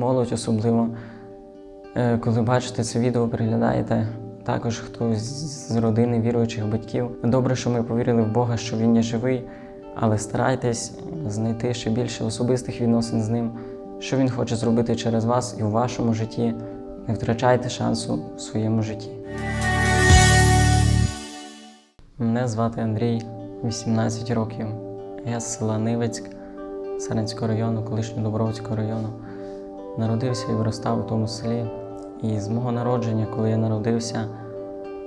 молодь, особливо е, коли бачите це відео, переглядаєте. Також хто з родини віруючих батьків. Добре, що ми повірили в Бога, що Він є живий, але старайтесь знайти ще більше особистих відносин з ним, що Він хоче зробити через вас і в вашому житті. Не втрачайте шансу в своєму житті. Мене звати Андрій, 18 років. Я з села Нивецьк, Сарненського району, колишнього Добровського району. Народився і виростав у тому селі. І з мого народження, коли я народився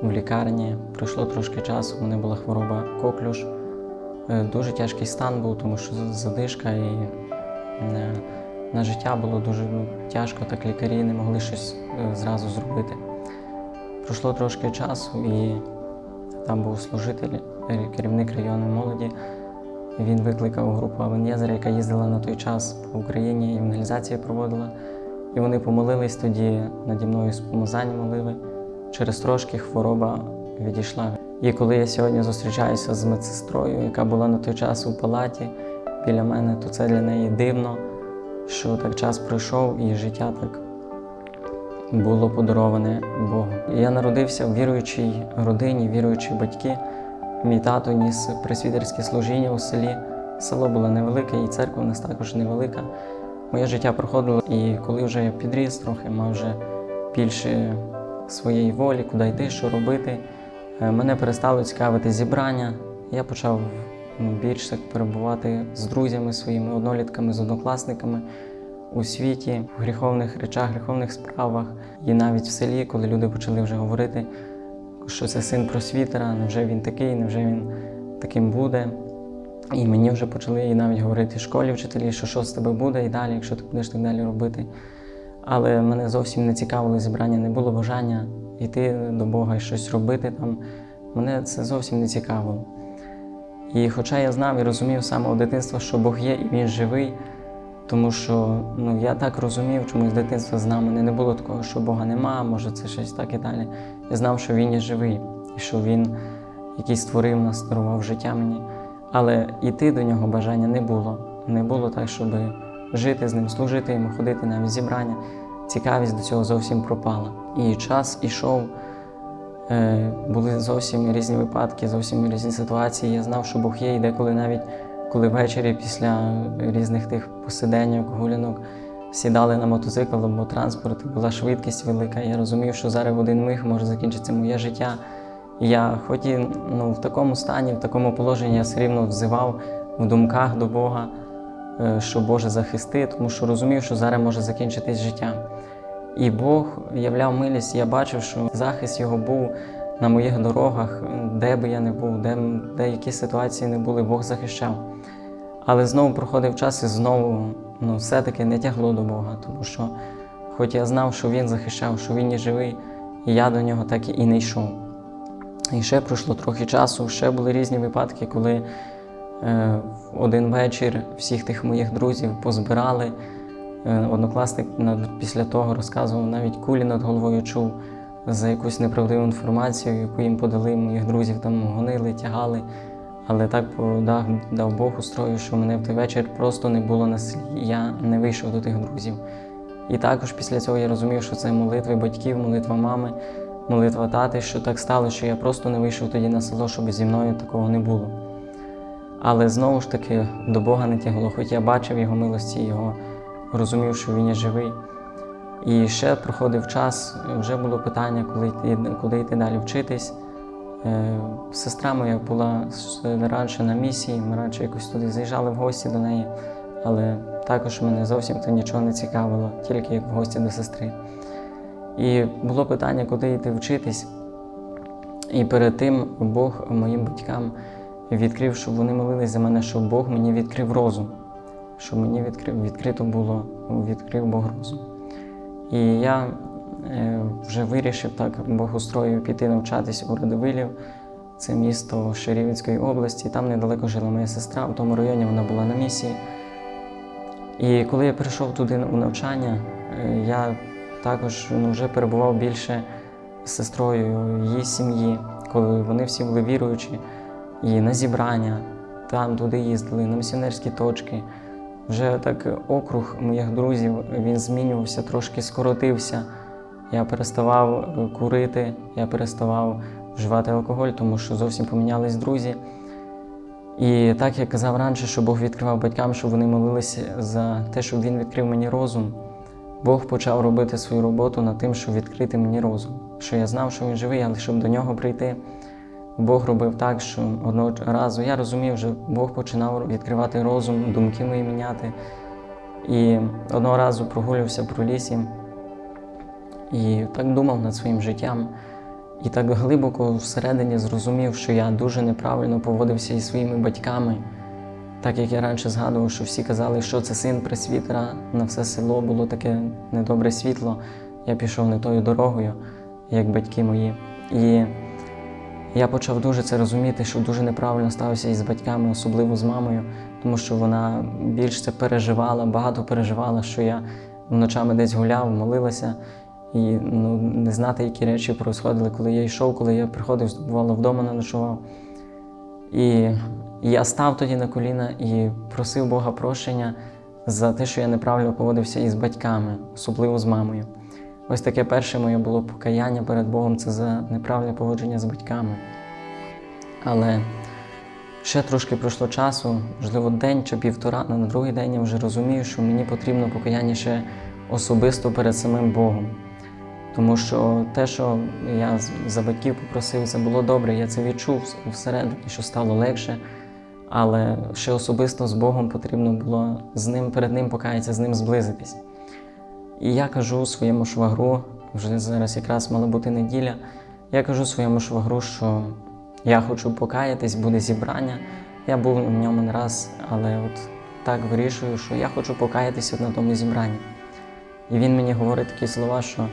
в лікарні, пройшло трошки часу, у мене була хвороба коклюш. Е, Дуже тяжкий стан був, тому що задишка і е, на життя було дуже ну, тяжко, так лікарі не могли щось е, зразу зробити. Пройшло трошки часу, і там був служитель, керівник району молоді. Він викликав групу Авенєзер, яка їздила на той час по Україні, евангелізацію проводила. І вони помолились тоді наді мною з помазання молили. Через трошки хвороба відійшла. І коли я сьогодні зустрічаюся з медсестрою, яка була на той час у палаті біля мене, то це для неї дивно, що так час пройшов і життя так було подароване Богу. Я народився в віруючій родині, віруючі батьки. Мій тато ніс пресвітерське служіння у селі. Село було невелике, і церква у нас також невелика. Моє життя проходило, і коли вже я підріс, трохи мав вже більше своєї волі, куди йти, що робити. е, Мене перестало цікавити зібрання. Я почав ну, більш так перебувати з друзями своїми, однолітками, з однокласниками у світі, в гріховних речах, гріховних справах. І навіть в селі, коли люди почали вже говорити, що це син просвітера, невже він такий, невже він таким буде. І мені вже почали і навіть говорити в школі вчителі, що що з тебе буде і далі, якщо ти будеш так далі робити. Але мене зовсім не цікавило зібрання, не було бажання йти до Бога і щось робити там. Мене це зовсім не цікавило. І хоча я знав і розумів з самого дитинства, що Бог є і Він живий, тому що ну, я так розумів, чомусь з дитинства знав, мене не було такого, що Бога нема, може це щось так і далі. Я знав, що Він є живий, і що Він, який створив нас, дарував життя мені. Але йти до нього бажання не було. Не було так, щоб жити з ним, служити йому, ходити на зібрання. Цікавість до цього зовсім пропала. І час ішов. Е, були зовсім різні випадки, зовсім різні ситуації. Я знав, що Бог є, і деколи навіть коли ввечері після різних тих посиденьок, гулянок сідали на мотоцикл або транспорт, була швидкість велика. Я розумів, що зараз в один миг може закінчитися моє життя. Я, хоч і ну, в такому стані, в такому положенні, я все рівно взивав в думках до Бога, е, що Боже захисти, тому що розумів, що зараз може закінчитись життя. І Бог являв милість, я бачив, що захист його був на моїх дорогах, де би я не був, де, де які ситуації не були, Бог захищав. Але знову проходив час і знову ну, все-таки не тягло до Бога, тому що, хоч я знав, що Він захищав, що Він є живий, і я до нього так і не йшов. І ще пройшло трохи часу, ще були різні випадки, коли е, один вечір всіх тих моїх друзів позбирали. Е, Однокласник після того розказував, навіть кулі над головою чув за якусь неправдиву інформацію, яку їм подали моїх друзів, там гонили, тягали. Але так дав, дав Бог устрою, що мене в той вечір просто не було на селі, я не вийшов до тих друзів. І також після цього я розумів, що це молитви батьків, молитва мами, молитва тати, що так стало, що я просто не вийшов тоді на село, щоб зі мною такого не було. Але знову ж таки до Бога не тягло, хоч я бачив його милості, його розумів, що він є живий. І ще проходив час, вже було питання, коли куди йти далі вчитись. Е, Сестра моя була раніше на місії, ми раніше якось туди заїжджали в гості до неї, але також мене зовсім то нічого не цікавило, тільки як в гості до сестри. І було питання, куди йти вчитись. І перед тим Бог моїм батькам відкрив, щоб вони молились за мене, щоб Бог мені відкрив розум, щоб мені відкрив, відкрито було, відкрив Бог розум. І я е, вже вирішив так, Бог устроїв піти навчатись у Радовилів. Це місто Шерівської області. Там недалеко жила моя сестра, в тому районі вона була на місії. І коли я прийшов туди у навчання, е, я також ну, вже перебував більше з сестрою її сім'ї, коли вони всі були віруючі, і на зібрання, там туди їздили, на місіонерські точки. Вже так округ моїх друзів він змінювався, трошки скоротився. Я переставав е, курити, я переставав вживати алкоголь, тому що зовсім помінялись друзі. І так як казав раніше, що Бог відкривав батькам, щоб вони молилися за те, щоб він відкрив мені розум. Бог почав робити свою роботу над тим, щоб відкрити мені розум. Що я знав, що він живий, але щоб до нього прийти, Бог робив так, що одного разу я розумів, що Бог починав відкривати розум, думки мої міняти. І одного разу прогулювався по лісі і так думав над своїм життям. І так глибоко всередині зрозумів, що я дуже неправильно поводився із своїми батьками. Так як я раніше згадував, що всі казали, що це син пресвітера, на все село було таке недобре світло. Я пішов не тою дорогою, як батьки мої. І я почав дуже це розуміти, що дуже неправильно ставився із батьками, особливо з мамою, тому що вона більш це переживала, багато переживала, що я ночами десь гуляв, молилася. І ну, не знати, які речі происходили, коли я йшов, коли я приходив, бувало вдома не ночував. І я став тоді на коліна і просив Бога прощення за те, що я неправильно поводився із батьками, особливо з мамою. Ось таке перше моє було покаяння перед Богом це за неправильне поводження з батьками. Але ще трошки пройшло часу, можливо, день чи півтора, але на другий день я вже розумію, що мені потрібно покаяння ще особисто перед самим Богом. Тому що те, що я за батьків попросив, це було добре, я це відчув всередині, що стало легше. Але ще особисто з Богом потрібно було з ним перед ним покаятися, з ним зблизитись. І я кажу своєму швагру, вже зараз якраз мала бути неділя. Я кажу своєму швагру, що я хочу покаятись, буде зібрання. Я був в ньому не раз, але от так вирішую, що я хочу покаятися на тому зібранні. І він мені говорить такі слова, що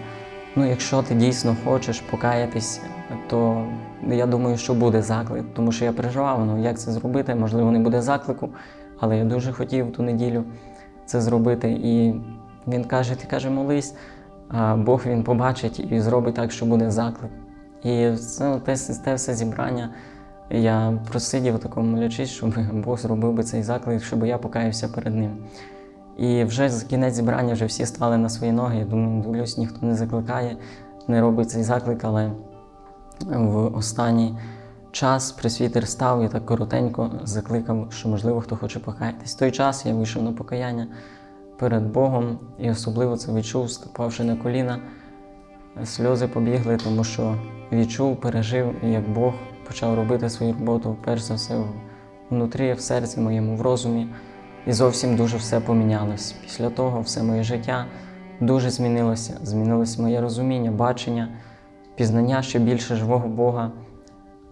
ну, якщо ти дійсно хочеш покаятись, то я думаю, що буде заклик. Тому що я переживав, ну як це зробити, можливо, не буде заклику, але я дуже хотів ту неділю це зробити. І він каже: ти каже, молись, а Бог він побачить і зробить так, що буде заклик. І це те, те все зібрання. Я просидів такому молячись, щоб Бог зробив би цей заклик, щоб я покаявся перед ним. І вже з кінець зібрання вже всі стали на свої ноги. Я думаю, дивлюсь, ніхто не закликає, не робить цей заклик, але в останній час пресвітер став і так коротенько закликав, що можливо хто хоче покаятись. В той час я вийшов на покаяння перед Богом і особливо це відчув, ступавши на коліна. Сльози побігли, тому що відчув, пережив, як Бог почав робити свою роботу, перш за все, внутрі, в серці моєму, в розумі. І зовсім дуже все помінялось. Після того все моє життя дуже змінилося. Змінилось моє розуміння, бачення, пізнання ще більше живого Бога.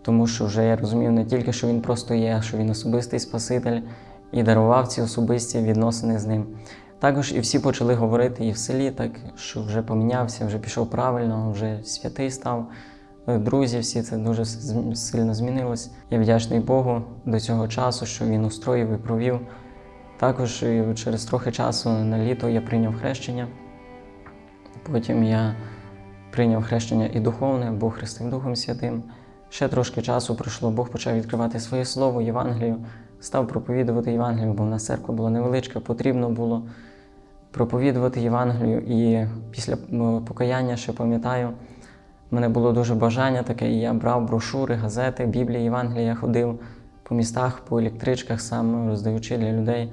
Тому що вже я розумів не тільки, що він просто є, що він особистий Спаситель і дарував ці особисті відносини з ним. Також і всі почали говорити і в селі, так що вже помінявся, вже пішов правильно, вже святий став. Е, Друзі, всі це дуже сильно змінилось. Я вдячний Богу до цього часу, що він устроїв і провів. Також і через трохи часу на літо я прийняв хрещення. Потім я прийняв хрещення і духовне, Бог хрестив Духом Святим. Ще трошки часу пройшло, Бог почав відкривати своє слово, Євангелію, став проповідувати Євангелію, бо в нас церква була невеличка, потрібно було проповідувати Євангелію. І після покаяння ще пам'ятаю, в мене було дуже бажання таке, і я брав брошури, газети, Біблії, Євангелія, ходив по містах, по електричках саме роздаючи для людей,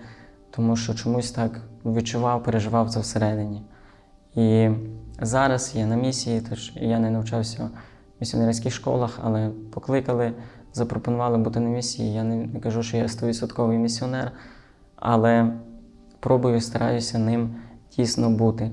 тому що чомусь так відчував, переживав це всередині. І зараз я на місії, тож я не навчався в місіонерських школах, але покликали, запропонували бути на місії. Я не, кажу, що я 100% місіонер, але пробую, стараюся ним тісно бути.